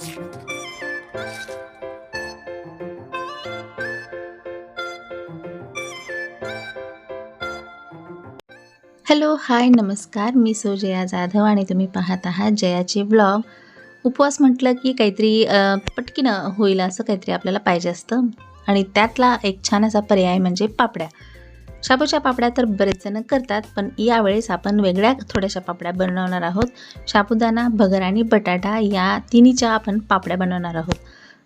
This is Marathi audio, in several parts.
हॅलो हाय नमस्कार. मी सो जया जाधव आणि तुम्ही पाहत आहात जयाचे ब्लॉग उपवास म्हटलं की काहीतरी पटकीनं पटकीन होईल असं काहीतरी आपल्याला पाहिजे असतं. आणि त्यातला एक छान असा पर्याय म्हणजे पापड्या. शाबूच्या पापड्या तर बरेच जण करतात पण यावेळेस आपण वेगळ्या थोड्याशा पापड्या बनवणार आहोत. शाबुदाना भगर आणि बटाटा या तिन्हीच्या आपण पापड्या बनवणार आहोत.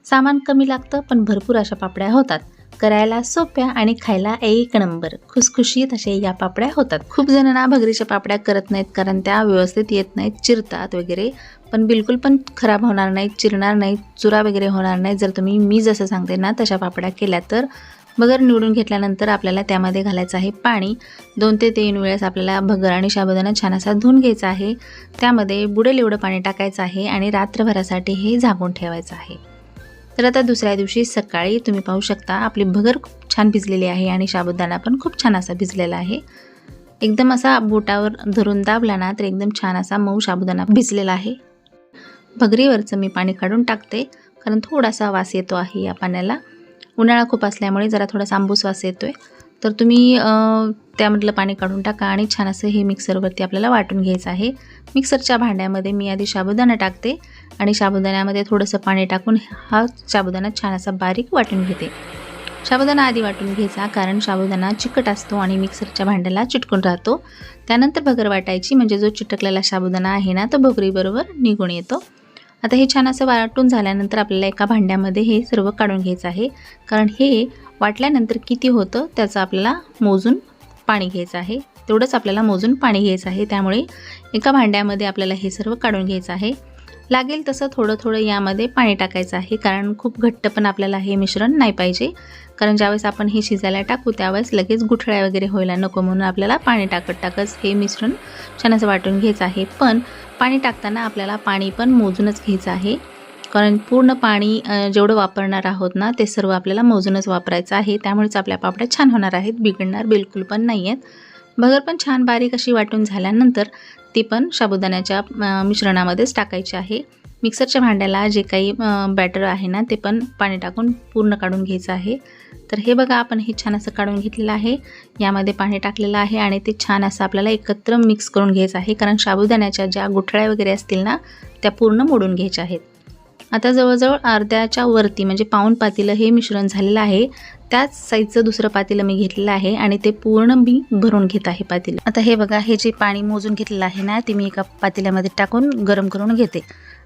सामान कमी लागतं पण भरपूर अशा पापड्या होतात. करायला सोप्या आणि खायला एक नंबर. खुसखुशीत असे या पापड्या होतात. खूप जणांना भगरीच्या पापड्या करत नाहीत कारण त्या व्यवस्थित येत नाहीत चिरतात वगैरे. पण बिलकुल पण खराब होणार नाहीत चिरणार नाहीत चुरा वगैरे होणार नाही जर तुम्ही मी जसं सांगते ना तशा पापड्या केल्या तर भगर निवडून घेतल्यानंतर आपल्याला त्यामध्ये घालायचं आहे पाणी. दोन ते तीन वेळेस आपल्याला भगर आणि साबुदाणा छान असा धुवून घ्यायचा आहे. त्यामध्ये बुडेल एवढं पाणी टाकायचं आहे आणि रात्रभरासाठी हे झाकून ठेवायचं आहे. तर आता दुसऱ्या दिवशी सकाळी तुम्ही पाहू शकता आपली भगर खूप छान भिजलेली आहे आणि साबुदाणा पण खूप छान असा भिजलेला आहे. एकदम असा बोटावर धरून दाबला ना तर एकदम छान असा मऊ साबुदाणा भिजलेला आहे. भगरीवरचं मी पाणी काढून टाकते कारण थोडासा वास येतो आहे या पाण्याला. उन्हाळा खूप असल्यामुळे जरा थोडासा आंबूस वास येतो आहे तर तुम्ही त्यामधलं पाणी काढून टाका आणि छान असं हे मिक्सरवरती आपल्याला वाटून घ्यायचं आहे. मिक्सरच्या भांड्यामध्ये मी आधी साबुदाणा टाकते आणि साबुदाण्यामध्ये थोडंसं पाणी टाकून हा साबुदाणा छान असा बारीक वाटून घेते. साबुदाणा आधी वाटून घ्यायचा कारण साबुदाणा चिकट असतो आणि मिक्सरच्या भांड्याला चिटकून राहतो. त्यानंतर भगर वाटायची म्हणजे जो चिटकलेला साबुदाणा आहे ना तो भगरीबरोबर निघून येतो. आता हे छान असं वाटून झाल्यानंतर आपल्याला एका भांड्यामध्ये हे सर्व काढून घ्यायचं आहे. कारण हे वाटल्यानंतर किती होतं त्याचं आपल्याला मोजून पाणी घ्यायचं आहे. तेवढंच आपल्याला मोजून पाणी घ्यायचं आहे. त्यामुळे एका भांड्यामध्ये आपल्याला हे सर्व काढून घ्यायचं आहे. लागेल तसं थोडं थोडं यामध्ये पाणी टाकायचं आहे. कारण खूप घट्ट पण आपल्याला हे मिश्रण नाही पाहिजे. कारण ज्यावेळेस आपण हे शिजायला टाकू त्यावेळेस लगेच गुठळ्या वगैरे व्हायला नको म्हणून आपल्याला पाणी टाकत टाकत हे मिश्रण छान असं वाटून घ्यायचं आहे. पण पाणी टाकताना आपल्याला पाणी पण मोजूनच घ्यायचं आहे. कारण पूर्ण पाणी जेवढं वापरणार आहोत ना ते सर्व आपल्याला मोजूनच वापरायचं आहे. त्यामुळेच आपल्या पापड्या छान होणार आहेत. बिघडणार बिलकुल पण नाही आहेत भगर पण छान बारीक अशी वाटून झाल्यानंतर ती पण साबुदाण्याच्या मिश्रणामध्येच टाकायची आहे. मिक्सरच्या भांड्याला जे काही बॅटर आहे ना ते पण पाणी टाकून पूर्ण काढून घ्यायचं आहे. तर हे बघा आपण हे छान असं काढून घेतलेलं आहे. यामध्ये पाणी टाकलेलं आहे आणि ते छान असं आपल्याला एकत्र मिक्स करून घ्यायचं आहे. कारण साबुदाण्याच्या ज्या गुठळ्या वगैरे असतील ना त्या पूर्ण मोडून घ्यायच्या आहेत. आता जवळजवळ अर्ध्याच्या वरती म्हणजे पाऊण पातेलं हे मिश्रण झालेलं आहे. त्याच साईजचं दुसरं पातेलं मी घेतलेलं आहे आणि ते पूर्ण मी भरून घेत आहे पातेलं. आता हे बघा हे जे पाणी मोजून घेतलेलं आहे ना ते मी एका पातेल्यामध्ये टाकून गरम करून घेते.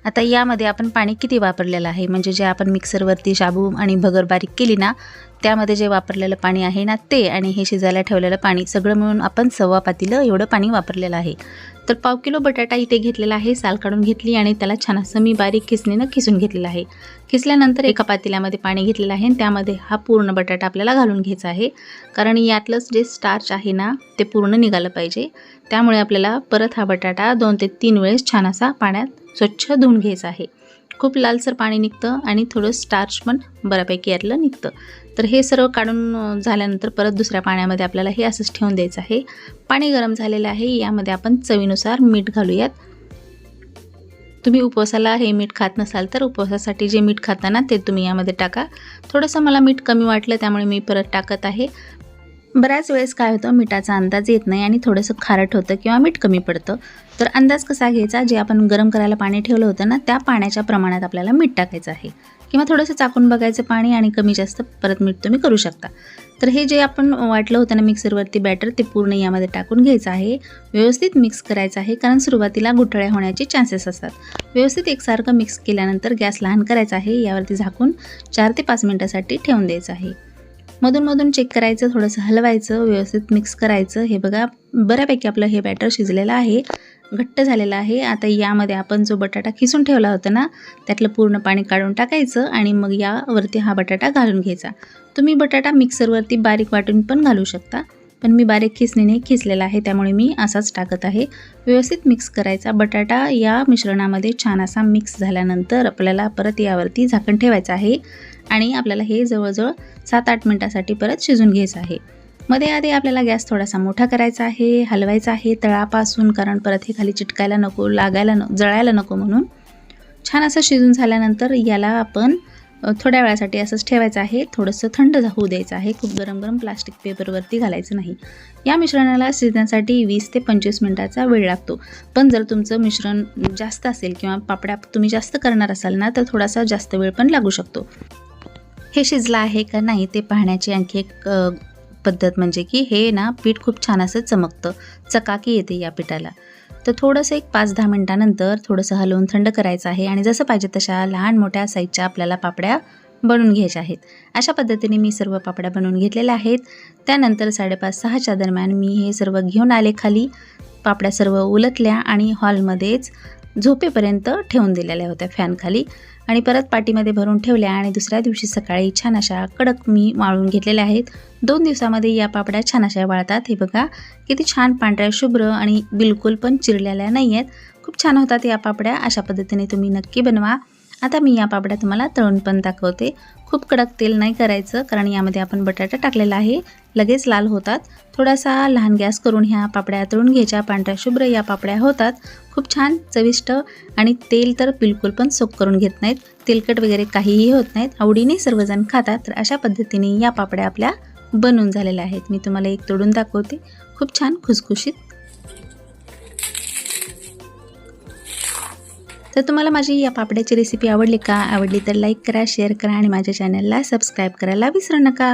आता यामध्ये आपण पाणी किती वापरलेलं आहे? म्हणजे जे आपण मिक्सरवरती शाबू आणि भगर बारीक केली ना त्यामध्ये जे वापरलेलं पाणी आहे ना ते आणि हे शिजायला ठेवलेलं पाणी सगळं मिळून आपण सव्वा पातीलं एवढं पाणी वापरलेलं आहे. तर पाव किलो बटाटा इथे घेतलेला आहे साल काढून घेतली आणि त्याला छान असं मी बारीक खिसणीनं खिसून घेतलेलं आहे. खिसल्यानंतर एका पातेल्यामध्ये पाणी घेतलेलं आहे आणि त्यामध्ये हा पूर्ण बटाटा आपल्याला घालून घ्यायचा आहे. कारण यातलंच जे स्टार्च आहे ना ते पूर्ण निघालं पाहिजे. त्यामुळे आपल्याला परत हा बटाटा दोन ते तीन वेळेस छान असा पाण्यात स्वच्छ धुवून घ्यायचा आहे. खूप लालसर पाणी निघतं आणि थोडं स्टार्च पण बऱ्यापैकी यातलं निघतं. तर हे सर्व काढून झाल्यानंतर परत दुसऱ्या पाण्यामध्ये आपल्याला हे असंच ठेवून द्यायचं आहे. पाणी गरम झालेलं आहे. यामध्ये आपण चवीनुसार मीठ घालूयात. तुम्ही उपवासाला हे मीठ खात नसाल तर उपवासासाठी जे मीठ खाता ना ते तुम्ही यामध्ये टाका. थोडंसं मला मीठ कमी वाटलं त्यामुळे मी परत टाकत आहे. बऱ्याच वेळेस काय होतं मिठाचा अंदाज येत नाही आणि थोडंसं खारट होतं किंवा मीठ कमी पडतं. तर अंदाज कसा घ्यायचा? जे आपण गरम करायला पाणी ठेवलं होतं ना त्या पाण्याच्या प्रमाणात आपल्याला मीठ टाकायचं आहे. किंवा थोडंसं चाकून बघायचं पाणी आणि कमी जास्त परत मीठ तुम्ही करू शकता. तर हे जे आपण वाटलं होतं ना मिक्सरवरती बॅटर ते पूर्ण यामध्ये टाकून घ्यायचं आहे. व्यवस्थित मिक्स करायचं आहे कारण सुरुवातीला गुठळ्या होण्याचे चान्सेस असतात. व्यवस्थित एकसारखं मिक्स केल्यानंतर गॅस लहान करायचा आहे यावरती झाकून चार ते पाच मिनटासाठी ठेवून द्यायचं आहे. मधून मधून चेक करायचं थोडंसं हलवायचं व्यवस्थित मिक्स करायचं. हे बघा बऱ्यापैकी आपलं हे बॅटर शिजलेलं आहे. घट्ट झालेलं आहे. आता यामध्ये आपण जो बटाटा खिसून ठेवला होता ना त्यातलं पूर्ण पाणी काढून टाकायचं आणि मग यावरती हा बटाटा घालून घ्यायचा. तुम्ही बटाटा मिक्सरवरती बारीक वाटून पण घालू शकता पण मी बारीक खिसणीने खिसलेला आहे त्यामुळे मी असाच टाकत आहे. व्यवस्थित मिक्स करायचा. बटाटा या मिश्रणामध्ये छान असा मिक्स झाल्यानंतर आपल्याला परत यावरती झाकण ठेवायचं आहे. आणि आपल्याला हे जवळजवळ सात आठ मिनटासाठी परत शिजून घ्यायचं आहे. मध्ये आधी आपल्याला गॅस थोडासा मोठा करायचा आहे हलवायचा आहे तळापासून कारण परत हे खाली चिटकायला नको लागायला न जळायला नको म्हणून. छान असं शिजून झाल्यानंतर याला आपण थोड्या वेळासाठी असंच ठेवायचं आहे. थोडंसं थंड होऊ द्यायचं आहे. खूप गरम गरम प्लास्टिक पेपरवरती घालायचं नाही. या मिश्रणाला शिजण्यासाठी वीस ते पंचवीस मिनटाचा वेळ लागतो. पण जर तुमचं मिश्रण जास्त असेल किंवा पापड्या तुम्ही जास्त करणार असाल ना तर थोडासा जास्त वेळ पण लागू शकतो. हे शिजलं आहे का नाही ते पाहण्याची आणखी एक पद्धत म्हणजे की हे ना पीठ खूप छान असं चमकतं. चकाकी येते या पिठाला. तर थोडंसं एक पाच दहा मिनटानंतर थोडंसं हलवून थंड करायचं आहे आणि जसं पाहिजे तशा लहान मोठ्या साईजच्या आपल्याला पापड्या बनवून घ्यायच्या आहेत. अशा पद्धतीने मी सर्व पापड्या बनवून घेतलेल्या आहेत. त्यानंतर साडेपाच सहाच्या दरम्यान मी हे सर्व घेऊन आले खाली. पापड्या सर्व उलटल्या आणि हॉलमध्येच झोपेपर्यंत ठेवून दिलेल्या होत्या फॅनखाली आणि परत पाटीमध्ये भरून ठेवल्या आणि दुसऱ्या दिवशी सकाळी छान अशा कडक मी वाळून घेतलेल्या आहेत. दोन दिवसामध्ये या पापड्या छान अशा वाळतात. हे बघा किती छान पांढऱ्या शुभ्र आणि बिलकुल पण चिरलेल्या नाही आहेत खूप छान होतात या पापड्या. अशा पद्धतीने तुम्ही नक्की बनवा. आता मी या पापड्या तुम्हाला तळून पण दाखवते. खूप कडक तेल नाही करायचं कारण यामध्ये आपण बटाटा टाकलेला आहे. लगेच लाल होतात. थोडासा लहान गॅस करून ह्या पापड्या तळून घ्यायच्या. पांढऱ्या शुभ्र या पापड्या होतात. खूप छान चविष्ट आणि तेल तर बिलकुल पण सोप करून घेत नाहीत. तेलकट वगैरे काहीही होत नाहीत. आवडीने सर्वजण खातात. तर अशा पद्धतीने या पापड्या आपल्या बनून झालेल्या आहेत. मी तुम्हाला एक तोडून दाखवते. खूप छान खुसखुशीत तर तुम्हाला माझी या पापड्याची रेसिपी आवडली का? आवडली तर लाईक करा शेअर करा आणि माझ्या चॅनलला सबस्क्राईब करायला विसरू नका.